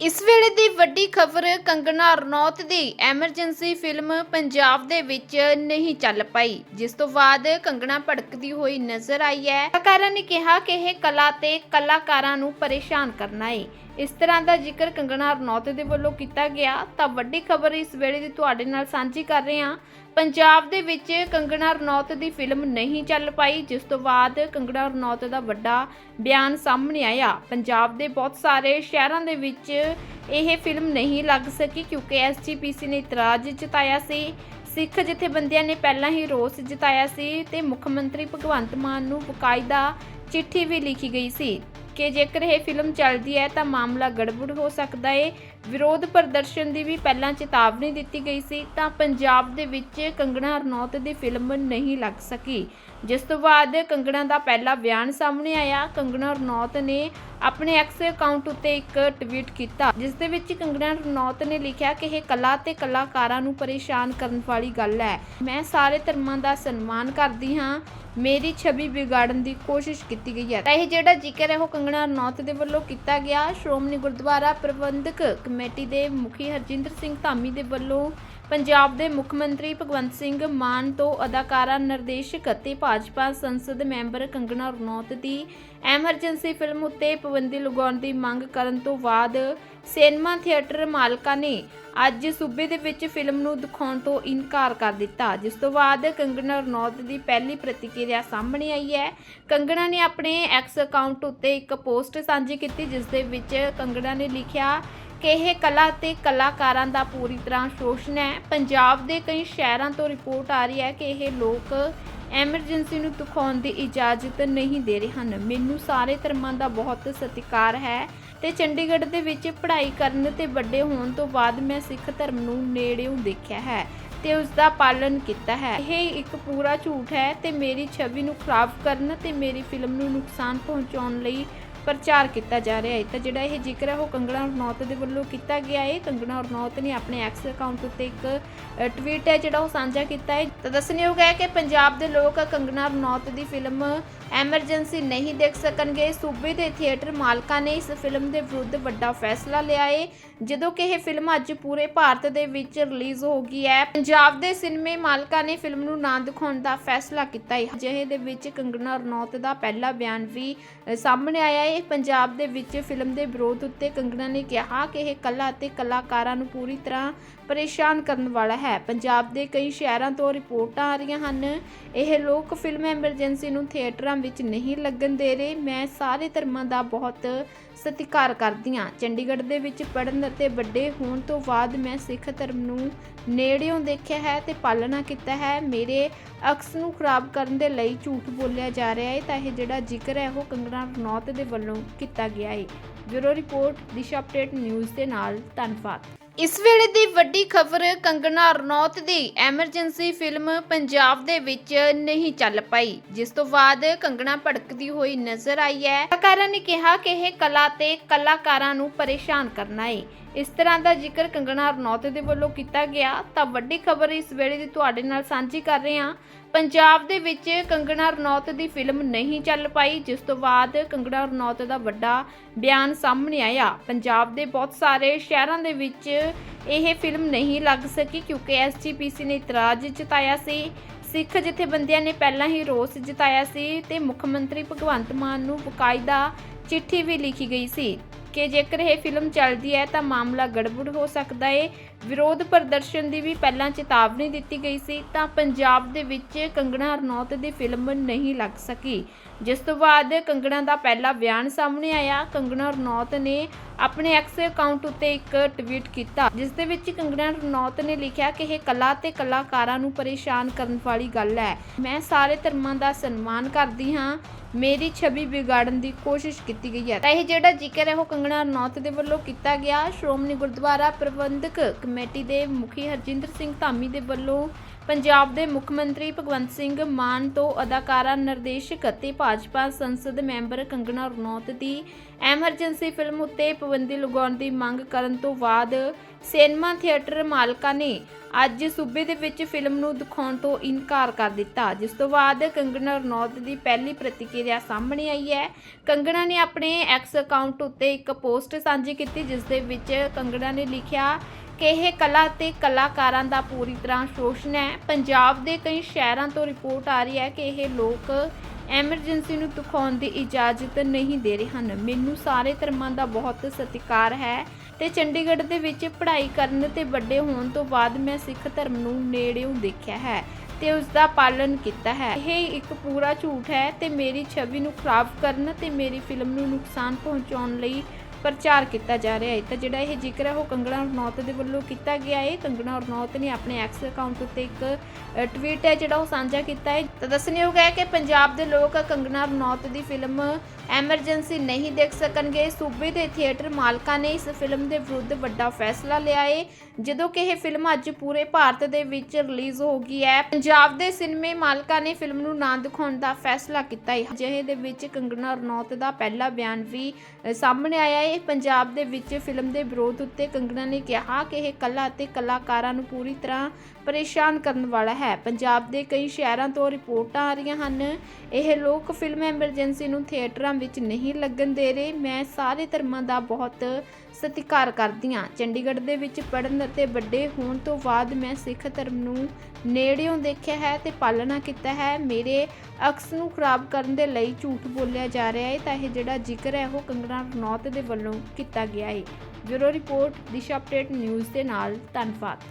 ਇਸ ਵੇਲੇ ਦੀ ਵੱਡੀ ਖਬਰ ਕੰਗਨਾ ਰਣੌਤ ਦੀ ਐਮਰਜੈਂਸੀ ਫਿਲਮ ਪੰਜਾਬ ਦੇ ਵਿੱਚ ਨਹੀਂ ਚੱਲ ਪਾਈ, ਜਿਸ ਤੋਂ ਬਾਅਦ ਕੰਗਨਾ ਭੜਕਦੀ ਹੋਈ ਨਜ਼ਰ ਆਈ ਹੈ। ਕਲਾਕਾਰਾਂ ਨੇ ਕਿਹਾ ਕਿ ਇਹ ਕਲਾ ਤੇ ਕਲਾਕਾਰਾਂ ਨੂੰ ਪਰੇਸ਼ਾਨ ਕਰਨਾ ਹੈ ਇਸ ਤਰ੍ਹਾਂ ਦਾ ਜ਼ਿਕਰ ਕੰਗਨਾ ਰਣੌਤ ਦੇ ਵੱਲੋਂ ਕੀਤਾ ਗਿਆ। ਤਾਂ ਵੱਡੀ ਖਬਰ ਇਸ ਵੇਲੇ ਦੀ ਤੁਹਾਡੇ ਨਾਲ ਸਾਂਝੀ ਕਰ ਰਹੇ ਹਾਂ। ਪੰਜਾਬ ਦੇ ਵਿੱਚ ਕੰਗਣਾ ਰਣੌਤ ਦੀ ਫਿਲਮ ਨਹੀਂ ਚੱਲ ਪਾਈ, ਜਿਸ ਤੋਂ ਬਾਅਦ ਕੰਗਣਾ ਰਣੌਤ ਦਾ ਵੱਡਾ ਬਿਆਨ ਸਾਹਮਣੇ ਆਇਆ। ਪੰਜਾਬ ਦੇ ਬਹੁਤ ਸਾਰੇ ਸ਼ਹਿਰਾਂ ਦੇ ਵਿੱਚ ਇਹ ਫਿਲਮ ਨਹੀਂ ਲੱਗ ਸਕੀ, ਕਿਉਂਕਿ ਐਸਜੀਪੀਸੀ ਨੇ ਇਤਰਾਜ਼ ਜਤਾਇਆ ਸੀ। ਸਿੱਖ ਜਥੇਬੰਦੀਆਂ ਨੇ ਪਹਿਲਾਂ ਹੀ ਰੋਸ ਜਤਾਇਆ ਸੀ ਤੇ ਮੁੱਖ ਮੰਤਰੀ ਭਗਵੰਤ ਮਾਨ ਨੂੰ ਬਕਾਇਦਾ ਚਿੱਠੀ ਵੀ ਲਿਖੀ ਗਈ ਸੀ। ਕਿ ਜੇਕਰ ਇਹ ਫਿਲਮ ਚੱਲਦੀ ਹੈ ਤਾਂ ਮਾਮਲਾ ਗੜਬੜ ਹੋ ਸਕਦਾ ਹੈ ਵਿਰੋਧ ਪ੍ਰਦਰਸ਼ਨ ਦੀ ਵੀ ਪਹਿਲਾਂ ਚੇਤਾਵਨੀ ਦਿੱਤੀ ਗਈ ਸੀ ਤਾਂ ਪੰਜਾਬ ਦੇ ਵਿੱਚ ਕੰਗਣਾ ਰਣੌਤ ਦੀ ਫਿਲਮ ਨਹੀਂ ਲੱਗ ਸਕੀ। ਜਿਸ ਤੋਂ ਬਾਅਦ ਕੰਗਣਾ ਦਾ ਪਹਿਲਾ ਬਿਆਨ ਸਾਹਮਣੇ ਆਇਆ। ਕੰਗਣਾ ਰਣੌਤ ਨੇ ਆਪਣੇ ਐਕਸ ਅਕਾਊਂਟ ਉੱਤੇ ਇੱਕ ਟਵੀਟ ਕੀਤਾ, ਜਿਸ ਦੇ ਵਿੱਚ ਕੰਗਣਾ ਰਣੌਤ ਨੇ ਲਿਖਿਆ ਕਿ ਇਹ ਕਲਾ ਤੇ ਕਲਾਕਾਰਾਂ ਨੂੰ ਪਰੇਸ਼ਾਨ ਕਰਨ ਵਾਲੀ ਗੱਲ ਹੈ। ਮੈਂ ਸਾਰੇ ਧਰਮਾਂ ਦਾ ਸਨਮਾਨ ਕਰਦੀ ਹਾਂ। ਮੇਰੀ ਛਵੀ ਵਿਗਾੜਨ ਦੀ ਕੋਸ਼ਿਸ਼ ਕੀਤੀ ਗਈ ਹੈ। ਤਾਂ ਇਹ ਜਿਹੜਾ ਜ਼ਿਕਰ ਹੈ, ਉਹ ਕੰਗਣਾ ਰਣੌਤ ਦੇ ਵੱਲੋਂ ਕੀਤਾ ਗਿਆ। ਸ਼੍ਰੋਮਣੀ ਗੁਰਦੁਆਰਾ ਪ੍ਰਬੰਧਕ ਕਮੇਟੀ ਦੇ ਮੁਖੀ ਹਰਜਿੰਦਰ ਸਿੰਘ ਧਾਮੀ ਦੇ ਵੱਲੋਂ ਪੰਜਾਬ ਦੇ ਮੁੱਖ ਮੰਤਰੀ ਭਗਵੰਤ ਸਿੰਘ ਮਾਨ ਤੋਂ ਅਦਾਕਾਰਾ ਨਿਰਦੇਸ਼ਕ ਅਤੇ ਭਾਜਪਾ ਸੰਸਦ ਮੈਂਬਰ ਕੰਗਣਾ ਰਣੌਤ ਦੀ ਐਮਰਜੈਂਸੀ ਫਿਲਮ ਉੱਤੇ ਪਾਬੰਦੀ ਲਗਾਉਣ ਦੀ ਮੰਗ ਕਰਨ ਤੋਂ ਬਾਅਦ ਸਿਨੇਮਾ ਥੀਏਟਰ ਮਾਲਕਾਂ ਨੇ ਅੱਜ ਸੂਬੇ ਦੇ ਵਿੱਚ ਫਿਲਮ ਨੂੰ ਦਿਖਾਉਣ ਤੋਂ ਇਨਕਾਰ ਕਰ ਦਿੱਤਾ। ਜਿਸ ਤੋਂ ਬਾਅਦ ਕੰਗਣਾ ਰਣੌਤ ਦੀ ਪਹਿਲੀ ਪ੍ਰਤੀਕਿਰਿਆ ਸਾਹਮਣੇ ਆਈ ਹੈ। ਕੰਗਣਾ ਨੇ ਆਪਣੇ ਐਕਸ ਅਕਾਊਂਟ ਉੱਤੇ ਇੱਕ ਪੋਸਟ ਸਾਂਝੀ ਕੀਤੀ, ਜਿਸ ਦੇ ਵਿੱਚ ਕੰਗਣਾ ਨੇ ਲਿਖਿਆ ਕਿ ਇਹ ਕਲਾ ਤੇ ਕਲਾਕਾਰਾਂ ਦਾ ਪੂਰੀ ਤਰ੍ਹਾਂ ਸ਼ੋਸ਼ਣ ਹੈ। ਪੰਜਾਬ ਦੇ ਕਈ ਸ਼ਹਿਰਾਂ ਤੋਂ ਰਿਪੋਰਟ ਆ ਰਹੀ ਹੈ ਕਿ ਇਹ ਲੋਕ ਐਮਰਜੈਂਸੀ ਨੂੰ ਦਿਖਾਉਣ ਦੀ ਇਜਾਜ਼ਤ ਨਹੀਂ ਦੇ ਰਹੇ ਹਨ। ਮੈਨੂੰ ਸਾਰੇ ਧਰਮਾਂ ਦਾ ਬਹੁਤ ਸਤਿਕਾਰ ਹੈ ਤੇ ਚੰਡੀਗੜ੍ਹ ਦੇ ਵਿੱਚ ਪੜ੍ਹਾਈ ਕਰਨ ਤੇ ਵੱਡੇ ਹੋਣ ਤੋਂ ਬਾਅਦ ਮੈਂ ਸਿੱਖ ਧਰਮ ਨੂੰ ਨੇੜਿਓਂ ਦੇਖਿਆ ਹੈ ਤੇ ਉਸ ਦਾ ਪਾਲਣ ਕੀਤਾ ਹੈ। ਇਹ ਇੱਕ ਪੂਰਾ ਝੂਠ ਹੈ ਤੇ ਮੇਰੀ ਛਵੀ ਨੂੰ ਖਰਾਬ ਕਰਨ ਤੇ ਮੇਰੀ ਫਿਲਮ ਨੂੰ ਨੁਕਸਾਨ ਪਹੁੰਚਾਉਣ ਲਈ ਪ੍ਰਚਾਰ ਕੀਤਾ ਜਾ ਰਿਹਾ ਹੈ। ਤਾਂ ਜਿਹੜਾ ਇਹ ਜ਼ਿਕਰ ਹੈ, ਉਹ ਕੰਗਣਾ ਰਣੌਤ ਦੇ ਵੱਲੋਂ ਕੀਤਾ ਗਿਆ ਹੈ। ਕੰਗਣਾ ਰਣੌਤ ਨੇ ਆਪਣੇ ਐਕਸ ਅਕਾਊਂਟ ਉੱਤੇ ਇੱਕ ਟਵੀਟ ਹੈ, ਜਿਹੜਾ ਉਹ ਸਾਂਝਾ ਕੀਤਾ ਹੈ। ਤਾਂ ਦੱਸਣਯੋਗ ਹੈ ਕਿ ਪੰਜਾਬ ਦੇ ਲੋਕ ਕੰਗਣਾ ਰਣੌਤ ਦੀ ਫਿਲਮ ਐਮਰਜੈਂਸੀ ਨਹੀਂ ਦੇਖ ਸਕਣਗੇ। ਸੂਬੇ ਦੇ ਥੀਏਟਰ ਮਾਲਕਾਂ ਨੇ ਇਸ ਫਿਲਮ ਦੇ ਵਿਰੁੱਧ ਵੱਡਾ ਫੈਸਲਾ ਲਿਆ ਹੈ। ਜਦੋਂ ਕਿ ਇਹ ਫਿਲਮ ਅੱਜ ਪੂਰੇ ਭਾਰਤ ਦੇ ਵਿੱਚ ਰਿਲੀਜ਼ ਹੋ ਗਈ ਹੈ। ਪੰਜਾਬ ਦੇ ਸਿਨੇਮੇ ਮਾਲਕਾਂ ਨੇ ਫਿਲਮ ਨੂੰ ਨਾ ਦਿਖਾਉਣ ਦਾ ਫੈਸਲਾ ਕੀਤਾ ਹੈ। ਅਜਿਹੇ ਦੇ ਵਿੱਚ ਕੰਗਣਾ ਰਣੌਤ ਦਾ ਪਹਿਲਾ ਬਿਆਨ ਵੀ ਸਾਹਮਣੇ ਆਇਆ ਹੈ। ਪੰਜਾਬ ਦੇ ਵਿੱਚ ਫਿਲਮ ਦੇ ਵਿਰੋਧ ਉੱਤੇ ਕੰਗਣਾ ਨੇ ਕਿਹਾ ਕਿ ਇਹ ਕਲਾ ਅਤੇ ਕਲਾਕਾਰਾਂ ਨੂੰ ਪੂਰੀ ਤਰ੍ਹਾਂ ਪਰੇਸ਼ਾਨ ਕਰਨ ਵਾਲਾ ਹੈ। ਪੰਜਾਬ ਦੇ ਕਈ ਸ਼ਹਿਰਾਂ ਤੋਂ ਰਿਪੋਰਟਾਂ ਆ ਰਹੀਆਂ ਹਨ। ਇਹ ਲੋਕ ਫਿਲਮ ਐਮਰਜੈਂਸੀ ਨੂੰ ਥੀਏਟਰਾਂ ਵਿੱਚ ਨਹੀਂ ਲੱਗਣ ਦੇ ਰਹੇ। ਮੈਂ ਸਾਰੇ ਧਰਮਾਂ ਦਾ ਬਹੁਤ ਸਤਿਕਾਰ ਕਰਦੀ ਹਾਂ। ਚੰਡੀਗੜ੍ਹ ਦੇ ਵਿੱਚ ਪੜ੍ਹਨ ਅਤੇ ਵੱਡੇ ਹੋਣ ਤੋਂ ਬਾਅਦ ਮੈਂ ਸਿੱਖ ਧਰਮ ਨੂੰ ਨੇੜਿਓਂ ਦੇਖਿਆ ਹੈ ਤੇ ਪਾਲਣਾ ਕੀਤਾ ਹੈ। ਮੇਰੇ ਅਕਸ ਨੂੰ ਖਰਾਬ ਕਰਨ ਦੇ ਲਈ ਝੂਠ ਬੋਲਿਆ ਜਾ ਰਿਹਾ ਹੈ, ਤਾਂ ਇਹ ਜਿਹੜਾ ਜ਼ਿਕਰ ਹੈ, ਉਹ ਕੰਗਣਾ ਰਣੌਤ ਦੇ ਵੱਲੋਂ ਕੀਤਾ ਗਿਆ ਹੈ। Bureau report, Disha update news ਦੇ ਨਾਲ ਧੰਨਵਾਦ। ਇਸ ਵੇਲੇ ਦੀ ਵੱਡੀ ਖਬਰ ਕੰਗਨਾ ਰਣੌਤ ਦੀ ਐਮਰਜੈਂਸੀ ਫਿਲਮ ਪੰਜਾਬ ਦੇ ਵਿੱਚ ਨਹੀਂ ਚੱਲ ਪਾਈ, ਜਿਸ ਤੋਂ ਬਾਅਦ ਕੰਗਨਾ ਭੜਕਦੀ ਹੋਈ ਨਜ਼ਰ ਆਈ ਹੈ। ਕਲਾਕਾਰਾਂ ਨੇ ਕਿਹਾ ਕਿ ਇਹ ਕਲਾ ਤੇ ਕਲਾਕਾਰਾਂ ਨੂੰ ਪਰੇਸ਼ਾਨ ਕਰਨਾ ਹੈ ਇਸ ਤਰ੍ਹਾਂ ਦਾ ਜ਼ਿਕਰ ਕੰਗਨਾ ਰਣੌਤ ਦੇ ਵੱਲੋਂ ਕੀਤਾ ਗਿਆ, ਤਾਂ ਵੱਡੀ ਖਬਰ ਇਸ ਵੇਲੇ ਦੀ ਤੁਹਾਡੇ ਨਾਲ ਸਾਂਝੀ ਕਰ ਰਹੇ ਹਾਂ। ਪੰਜਾਬ ਦੇ ਵਿੱਚ ਕੰਗਨਾ ਰਣੌਤ ਦੀ ਫਿਲਮ ਨਹੀਂ ਚੱਲ ਪਾਈ, ਜਿਸ ਤੋਂ ਬਾਅਦ ਕੰਗਨਾ ਰਣੌਤ ਦਾ ਵੱਡਾ ਬਿਆਨ ਸਾਹਮਣੇ ਆਇਆ। ਪੰਜਾਬ ਦੇ ਬਹੁਤ ਸਾਰੇ ਸ਼ਹਿਰਾਂ ਦੇ ਵਿੱਚ ਇਹ ਫਿਲਮ ਨਹੀਂ ਲੱਗ ਸਕੀ ਕਿਉਂਕਿ ਐਸਜੀਪੀਸੀ ਨੇ ਇਤਰਾਜ਼ ਜਤਾਇਆ ਸੀ। ਸਿੱਖ ਜਥੇਬੰਦੀਆਂ ਨੇ ਪਹਿਲਾਂ ਹੀ ਰੋਸ ਜਤਾਇਆ ਸੀ ਤੇ ਮੁੱਖ ਮੰਤਰੀ ਭਗਵੰਤ ਮਾਨ ਨੂੰ ਬਕਾਇਦਾ ਚਿੱਠੀ ਵੀ ਲਿਖੀ ਗਈ ਸੀ ਕਿ ਜੇਕਰ ਇਹ ਫਿਲਮ ਚੱਲਦੀ ਹੈ ਤਾਂ ਮਾਮਲਾ ਗੜਬੜ ਹੋ ਸਕਦਾ ਹੈ ਵਿਰੋਧ ਪ੍ਰਦਰਸ਼ਨ ਦੀ ਵੀ ਪਹਿਲਾਂ ਚੇਤਾਵਨੀ ਦਿੱਤੀ ਗਈ ਸੀ, ਤਾਂ ਪੰਜਾਬ ਦੇ ਵਿੱਚ ਕੰਗਣਾ ਰਣੌਤ ਦੀ ਫਿਲਮ ਨਹੀਂ ਲੱਗ ਸਕੀ। ਜਿਸ ਤੋਂ ਬਾਅਦ ਕੰਗਣਾ ਦਾ ਪਹਿਲਾ ਬਿਆਨ ਸਾਹਮਣੇ ਆਇਆ। ਕੰਗਣਾ ਰਣੌਤ ਨੇ ਆਪਣੇ ਐਕਸ ਅਕਾਊਂਟ ਉੱਤੇ ਇੱਕ ਟਵੀਟ ਕੀਤਾ, ਜਿਸ ਦੇ ਵਿੱਚ ਕੰਗਣਾ ਰਣੌਤ ਨੇ ਲਿਖਿਆ ਕਿ ਇਹ ਕਲਾ ਤੇ ਕਲਾਕਾਰਾਂ ਨੂੰ ਪਰੇਸ਼ਾਨ ਕਰਨ ਵਾਲੀ ਗੱਲ ਹੈ। ਮੈਂ ਸਾਰੇ ਧਰਮਾਂ ਦਾ ਸਨਮਾਨ ਕਰਦੀ ਹਾਂ। ਮੇਰੀ ਛਵੀ ਵਿਗਾੜਨ ਦੀ ਕੋਸ਼ਿਸ਼ ਕੀਤੀ ਗਈ ਹੈ। ਤਾਂ ਇਹ ਜਿਹੜਾ ਜ਼ਿਕਰ ਹੈ, ਉਹ ਕੰਗਣਾ ਰਣੌਤ ਦੇ ਵੱਲੋਂ ਕੀਤਾ ਗਿਆ। ਸ਼੍ਰੋਮਣੀ ਗੁਰਦੁਆਰਾ ਪ੍ਰਬੰਧਕ ਕਮੇਟੀ ਦੇ ਮੁਖੀ ਹਰਜਿੰਦਰ ਸਿੰਘ ਧਾਮੀ ਦੇ ਵੱਲੋਂ ਪੰਜਾਬ ਦੇ ਮੁੱਖ ਮੰਤਰੀ ਭਗਵੰਤ ਸਿੰਘ ਮਾਨ ਤੋਂ ਅਦਾਕਾਰਾ ਨਿਰਦੇਸ਼ਕ ਅਤੇ ਭਾਜਪਾ ਸੰਸਦ ਮੈਂਬਰ ਕੰਗਣਾ ਰਣੌਤ ਦੀ ਐਮਰਜੈਂਸੀ ਫਿਲਮ ਉੱਤੇ ਪਾਬੰਦੀ ਲਗਾਉਣ ਦੀ ਮੰਗ ਕਰਨ ਤੋਂ ਬਾਅਦ ਸਿਨੇਮਾ ਥੀਏਟਰ ਮਾਲਕਾਂ ਨੇ ਅੱਜ ਸੂਬੇ ਦੇ ਵਿੱਚ ਫਿਲਮ ਨੂੰ ਦਿਖਾਉਣ ਤੋਂ ਇਨਕਾਰ ਕਰ ਦਿੱਤਾ। ਜਿਸ ਤੋਂ ਬਾਅਦ ਕੰਗਣਾ ਰਣੌਤ ਦੀ ਪਹਿਲੀ ਪ੍ਰਤੀਕਿਰਿਆ ਸਾਹਮਣੇ ਆਈ ਹੈ। ਕੰਗਣਾ ਨੇ ਆਪਣੇ ਐਕਸ ਅਕਾਊਂਟ ਉੱਤੇ ਇੱਕ ਪੋਸਟ ਸਾਂਝੀ ਕੀਤੀ, ਜਿਸ ਦੇ ਵਿੱਚ ਕੰਗਣਾ ਨੇ ਲਿਖਿਆ ਕਿ ਇਹ ਕਲਾ ਤੇ ਕਲਾਕਾਰਾਂ ਦਾ ਪੂਰੀ ਤਰ੍ਹਾਂ ਸ਼ੋਸ਼ਣ ਹੈ। ਪੰਜਾਬ ਦੇ ਕਈ ਸ਼ਹਿਰਾਂ ਤੋਂ ਰਿਪੋਰਟ ਆ ਰਹੀ ਹੈ ਕਿ ਇਹ ਲੋਕ ਐਮਰਜੈਂਸੀ ਨੂੰ ਦਿਖਾਉਣ ਦੀ ਇਜਾਜ਼ਤ ਨਹੀਂ ਦੇ ਰਹੇ ਹਨ। ਮੈਨੂੰ ਸਾਰੇ ਧਰਮਾਂ ਦਾ ਬਹੁਤ ਸਤਿਕਾਰ ਹੈ ਤੇ ਚੰਡੀਗੜ੍ਹ ਦੇ ਵਿੱਚ ਪੜ੍ਹਾਈ ਕਰਨ ਤੇ ਵੱਡੇ ਹੋਣ ਤੋਂ ਬਾਅਦ ਮੈਂ ਸਿੱਖ ਧਰਮ ਨੂੰ ਨੇੜਿਓਂ ਦੇਖਿਆ ਹੈ ਤੇ ਉਸ ਦਾ ਪਾਲਣ ਕੀਤਾ ਹੈ। ਇਹ ਇੱਕ ਪੂਰਾ ਝੂਠ ਹੈ ਤੇ ਮੇਰੀ ਛਵੀ ਨੂੰ ਖਰਾਬ ਕਰਨ ਤੇ ਮੇਰੀ ਫਿਲਮ ਨੂੰ ਨੁਕਸਾਨ ਪਹੁੰਚਾਉਣ ਲਈ ਪ੍ਰਚਾਰ ਕੀਤਾ ਜਾ ਰਿਹਾ ਹੈ। ਤਾਂ ਜਿਹੜਾ ਇਹ ਜ਼ਿਕਰ ਹੈ, ਉਹ ਕੰਗਣਾ ਰਣੌਤ ਦੇ ਵੱਲੋਂ ਕੀਤਾ ਗਿਆ ਹੈ। ਕੰਗਣਾ ਰਣੌਤ ਨੇ ਆਪਣੇ ਐਕਸ ਅਕਾਊਂਟ ਉੱਤੇ ਇੱਕ ਟਵੀਟ ਹੈ, ਜਿਹੜਾ ਉਹ ਸਾਂਝਾ ਕੀਤਾ ਹੈ। ਤਾਂ ਦੱਸਣਯੋਗ ਹੈ ਕਿ ਪੰਜਾਬ ਦੇ ਲੋਕ ਕੰਗਣਾ ਰਣੌਤ ਦੀ ਫਿਲਮ ਐਮਰਜੈਂਸੀ ਨਹੀਂ ਦੇਖ ਸਕਣਗੇ। ਸੂਬੇ ਦੇ ਥੀਏਟਰ ਮਾਲਕਾਂ ਨੇ ਇਸ ਫਿਲਮ ਦੇ ਵਿਰੁੱਧ ਵੱਡਾ ਫੈਸਲਾ ਲਿਆ ਹੈ। ਜਦੋਂ ਕਿ ਇਹ ਫਿਲਮ ਅੱਜ ਪੂਰੇ ਭਾਰਤ ਦੇ ਵਿੱਚ ਰਿਲੀਜ਼ ਹੋ ਗਈ ਹੈ। ਪੰਜਾਬ ਦੇ ਸਿਨੇਮੇ ਮਾਲਕਾਂ ਨੇ ਫਿਲਮ ਨੂੰ ਨਾ ਦਿਖਾਉਣ ਦਾ ਫੈਸਲਾ ਕੀਤਾ ਹੈ। ਅਜਿਹੇ ਦੇ ਵਿੱਚ ਕੰਗਣਾ ਰਣੌਤ ਦਾ ਪਹਿਲਾ ਬਿਆਨ ਵੀ ਸਾਹਮਣੇ ਆਇਆ ਹੈ। ਪੰਜਾਬ ਦੇ ਵਿੱਚ ਫਿਲਮ ਦੇ ਵਿਰੋਧ ਉੱਤੇ ਕੰਗਣਾ ਨੇ ਕਿਹਾ ਕਿ ਇਹ ਕਲਾ ਅਤੇ ਕਲਾਕਾਰਾਂ ਨੂੰ ਪੂਰੀ ਤਰ੍ਹਾਂ ਪਰੇਸ਼ਾਨ ਕਰਨ ਵਾਲਾ ਹੈ। ਪੰਜਾਬ ਦੇ ਕਈ ਸ਼ਹਿਰਾਂ ਤੋਂ ਰਿਪੋਰਟਾਂ ਆ ਰਹੀਆਂ ਹਨ। ਇਹ ਲੋਕ ਫਿਲਮ ਐਮਰਜੈਂਸੀ ਨੂੰ ਥੀਏਟਰਾਂ ਵਿੱਚ ਨਹੀਂ ਲੱਗਣ ਦੇ ਰਹੇ। ਮੈਂ ਸਾਰੇ ਧਰਮਾਂ ਦਾ ਬਹੁਤ ਸਤਿਕਾਰ ਕਰਦੀ ਹਾਂ। ਚੰਡੀਗੜ੍ਹ ਦੇ ਵਿੱਚ ਪੜ੍ਹਨ ਅਤੇ ਵੱਡੇ ਹੋਣ ਤੋਂ ਬਾਅਦ ਮੈਂ ਸਿੱਖ ਧਰਮ ਨੂੰ ਨੇੜਿਓਂ ਦੇਖਿਆ ਹੈ ਤੇ ਪਾਲਣਾ ਕੀਤਾ ਹੈ। ਮੇਰੇ ਅਕਸ ਨੂੰ ਖਰਾਬ ਕਰਨ ਦੇ ਲਈ ਝੂਠ ਬੋਲਿਆ ਜਾ ਰਿਹਾ ਹੈ, ਤਾਂ ਇਹ ਜਿਹੜਾ ਜ਼ਿਕਰ ਹੈ, ਉਹ ਕੰਗਣਾ ਰਣੌਤ ਦੇ ਵੱਲੋਂ ਕੀਤਾ ਗਿਆ ਹੈ। Bureau report, Disha update, news ਦੇ ਨਾਲ ਧੰਨਵਾਦ।